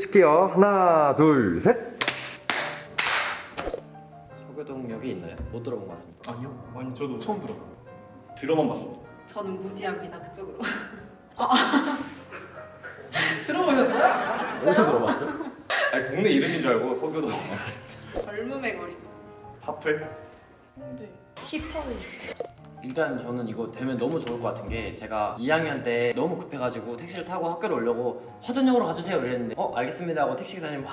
칠게요. 하나, 둘, 셋. 서교동역이 있나요? 못 들어본 것 같습니다. 아니요. 아니 저도 처음 들어. 들어만 봤습니다. 저는 무지합니다 그쪽으로. 아. 들어보셨어요? 어디서 들어봤어? 아니 동네 이름인 줄 알고 서교동. 젊음의 거리죠. 파플? 힙합이. 일단 저는 이거 되면 너무 좋을 것 같은 게 제가 2학년 때 너무 급해가지고 택시를 타고 학교를 오려고 화전역으로 가주세요 이랬는데 어 알겠습니다 하고 택시 기사님 막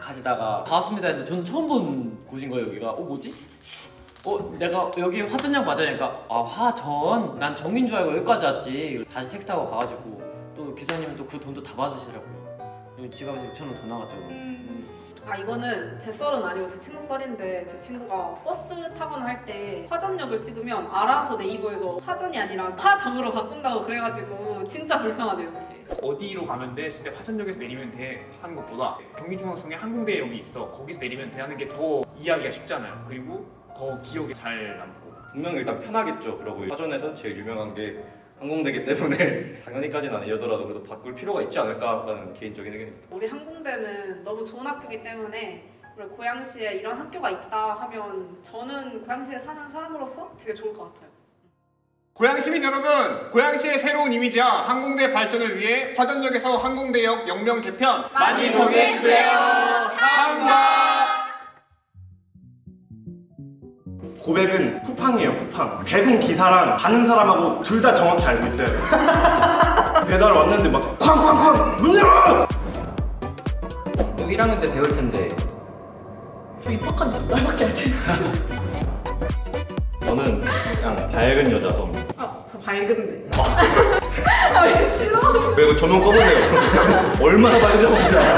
가시다가 다 왔습니다 했는데 저는 처음 본 곳인 거예요 여기가. 어 뭐지? 어 내가 여기 화전역 맞으니까 아 화전? 난 정인 줄 알고 여기까지 왔지. 다시 택시 타고 가가지고 또 기사님은 또 그 돈도 다 받으시더라고요. 지갑에서 6천 원 더 나갔더라고요 아 이거는 제 썰은 아니고 제 친구 썰인데 제 친구가 버스 타거나 할 때 화전역을 찍으면 알아서 네이버에서 화전이 아니라 화정으로 바꾼다고 그래가지고 진짜 불편하대요 그게. 어디로 가면 돼? 했을 때 화천역에서 내리면 돼 하는 것보다 경기중앙성에 항공대역이 있어 거기서 내리면 돼 하는 게 더 이해하기가 쉽잖아요 그리고 더 기억에 잘 남고 분명 일단 편하겠죠. 그러고 화전에서 제일 유명한 게 항공대기 때문에 당연히까지는 아니더라도 그래도 바꿀 필요가 있지 않을까라는 개인적인 의견입니다. 우리 항공대는 너무 좋은 학교이기 때문에 우리 고양시에 이런 학교가 있다 하면 저는 고양시에 사는 사람으로서 되게 좋을 것 같아요. 고양 시민 여러분, 고양시의 새로운 이미지와 항공대 발전을 위해 화전역에서 항공대역 영명 개편 많이 동의해 주세요. 항마. 고백은 쿠팡이에요 쿠팡 배송 기사랑 가는 사람하고 둘 다 정확히 알고 있어요 배달 왔는데 막 쾅쾅쾅 문 열어 여기 1학년 때 배울 텐데 저 입학한 지 날밖에 안 됐어요. 저는 그냥 밝은 여자 덤. 아, 저 밝은데. 아, 왜 싫어? 왜 이거 조명 꺼보세요. 얼마나 밝으셔 혼자.